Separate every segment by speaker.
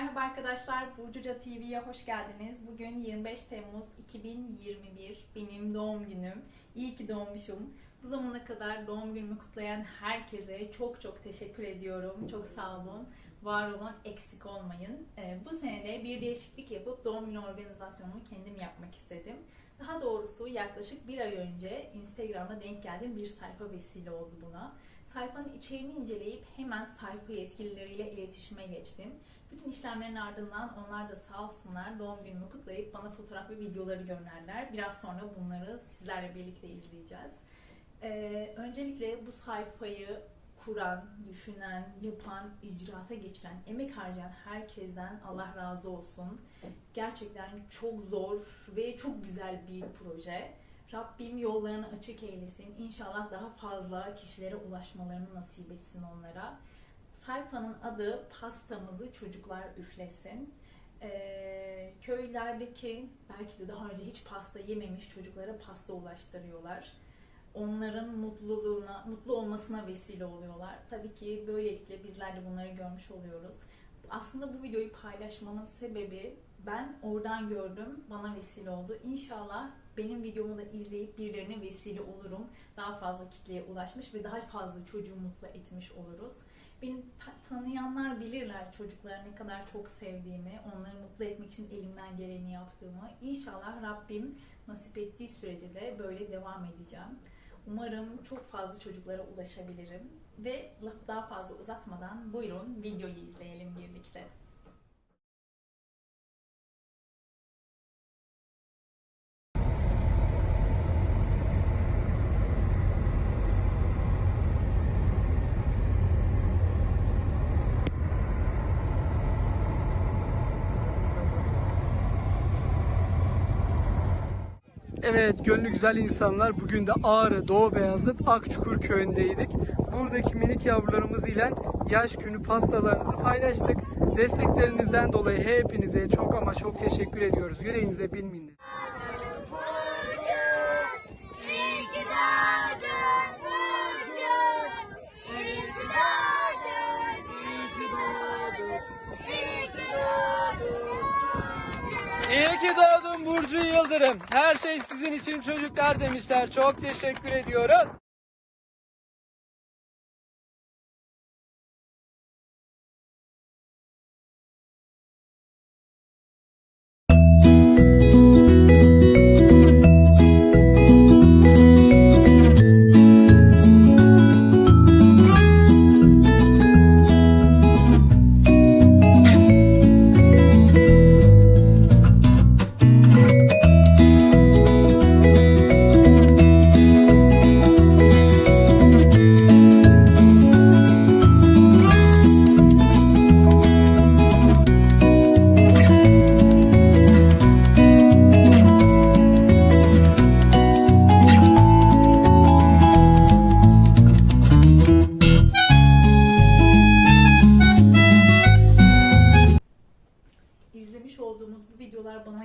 Speaker 1: Merhaba arkadaşlar, Burcuca TV'ye hoş geldiniz. Bugün 25 Temmuz 2021, benim doğum günüm. İyi ki doğmuşum. Bu zamana kadar doğum günümü kutlayan herkese çok çok teşekkür ediyorum. Çok sağ olun, var olun, eksik olmayın. Ee, bu sene de bir değişiklik yapıp doğum günü organizasyonumu kendim yapmak istedim. Daha doğrusu yaklaşık bir ay önce Instagram'da denk geldiğim bir sayfa vesile oldu buna. Sayfanın içeriğini inceleyip hemen sayfa yetkilileriyle iletişime geçtim. Bütün işlemlerin ardından onlar da sağ olsunlar doğum günümü kutlayıp bana fotoğraf ve videoları gönderdiler. Biraz sonra bunları sizlerle birlikte izleyeceğiz. Ee, öncelikle bu sayfayı kuran, düşünen, yapan, icraata geçiren, emek harcayan herkesten Allah razı olsun. Gerçekten çok zor ve çok güzel bir proje. Rabbim yollarını açık eylesin. İnşallah daha fazla kişilere ulaşmalarını nasip etsin onlara. Sayfanın adı Pastamızı Çocuklar Üflesin. Ee, köylerdeki belki de daha önce hiç pasta yememiş çocuklara pasta ulaştırıyorlar. Onların mutluluğuna, mutlu olmasına vesile oluyorlar. Tabii ki böylelikle bizler de bunları görmüş oluyoruz. Aslında bu videoyu paylaşmamın sebebi ben oradan gördüm, bana vesile oldu. İnşallah benim videomu da izleyip birilerine vesile olurum. Daha fazla kitleye ulaşmış ve daha fazla çocuğu mutlu etmiş oluruz. Beni ta- tanıyanlar bilirler çocukları ne kadar çok sevdiğimi, onları mutlu etmek için elimden geleni yaptığımı. İnşallah Rabbim nasip ettiği sürece de böyle devam edeceğim. Umarım çok fazla çocuklara ulaşabilirim. Ve lafı daha fazla uzatmadan buyurun videoyu izleyelim birlikte.
Speaker 2: Evet, gönlü güzel insanlar. Bugün de Ağrı Doğu Beyazıt Akçukur köyündeydik. Buradaki minik yavrularımız ile yaş günü pastalarınızı paylaştık. Desteklerinizden dolayı hepinize çok ama çok teşekkür ediyoruz. Yüreğinize bin minnet.
Speaker 3: İyi ki doğdun Burcu.
Speaker 2: Yıldırım. Her şey sizin için çocuklar demişler. Çok teşekkür ediyoruz.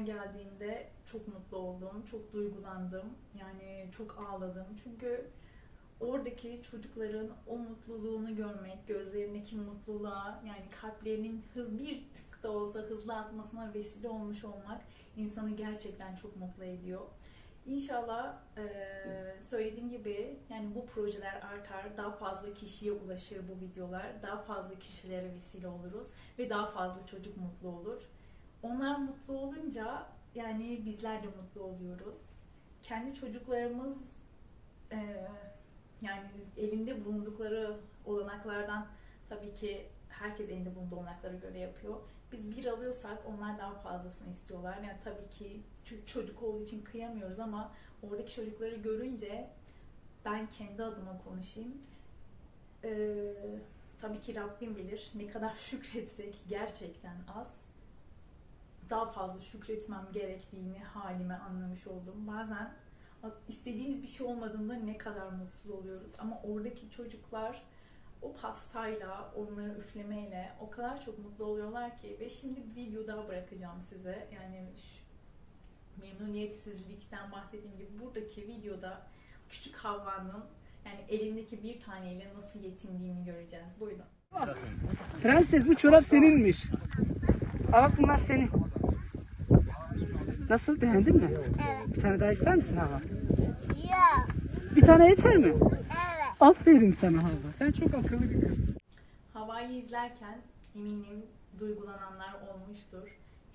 Speaker 1: Geldiğinde çok mutlu oldum, çok duygulandım. Yani çok ağladım. Çünkü oradaki çocukların o mutluluğunu görmek, gözlerindeki mutluluğa, yani kalplerinin hız bir tık da olsa hızlı atmasına vesile olmuş olmak insanı gerçekten çok mutlu ediyor. İnşallah eee, söylediğim gibi yani bu projeler artar, daha fazla kişiye ulaşır bu videolar, daha fazla kişilere vesile oluruz ve daha fazla çocuk mutlu olur. Onlar mutlu olunca yani bizler de mutlu oluyoruz. Kendi çocuklarımız eee, yani elinde bulundukları olanaklardan tabii ki herkes elinde bulunduğu olanaklara göre yapıyor. Biz bir alıyorsak onlar daha fazlasını istiyorlar. Yani tabii ki çocuk olduğu için kıyamıyoruz ama oradaki çocukları görünce ben kendi adıma konuşayım. Ee, tabii ki Rabbim bilir ne kadar şükretsek gerçekten az. Daha fazla şükretmem gerektiğini halime anlamış oldum. Bazen istediğimiz bir şey olmadığında ne kadar mutsuz oluyoruz. Ama oradaki çocuklar o pastayla, onları üflemeyle o kadar çok mutlu oluyorlar ki ve şimdi bir video daha bırakacağım size. Yani memnuniyetsizlikten bahsettiğim gibi buradaki videoda küçük Havva'nın yani elindeki bir taneyle nasıl yetindiğini göreceğiz. Buyurun.
Speaker 2: Prenses bu çorap seninmiş. Bak bunlar senin. Nasıl beğendin mi?
Speaker 3: Evet.
Speaker 2: Bir tane daha ister misin Hava?
Speaker 3: Ya.
Speaker 2: Bir tane yeter mi?
Speaker 3: Evet.
Speaker 2: Aferin sana Hava. Sen çok akıllı bir kız.
Speaker 1: Havayı izlerken eminim duygulananlar olmuştur.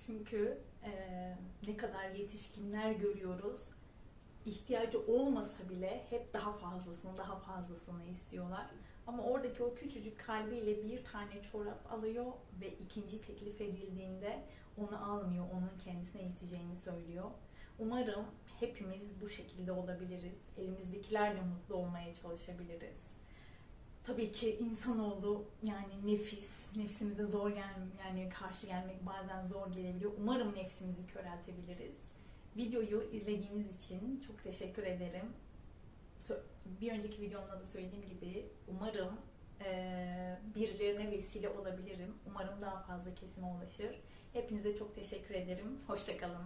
Speaker 1: Çünkü eee, ne kadar yetişkinler görüyoruz. İhtiyacı olmasa bile hep daha fazlasını, daha fazlasını istiyorlar. Ama oradaki o küçücük kalbiyle bir tane çorap alıyor ve ikinci teklif edildiğinde onu almıyor, onun kendisine yeteceğini söylüyor. Umarım hepimiz bu şekilde olabiliriz. Elimizdekilerle mutlu olmaya çalışabiliriz. Tabii ki insanoğlu yani nefis, nefsimize zor gel yani karşı gelmek bazen zor gelebiliyor. Umarım nefsimizi köreltebiliriz. Videoyu izlediğiniz için çok teşekkür ederim. Bir önceki videomda da söylediğim gibi umarım birilerine vesile olabilirim. Umarım daha fazla kesime ulaşır. Hepinize çok teşekkür ederim. Hoşçakalın.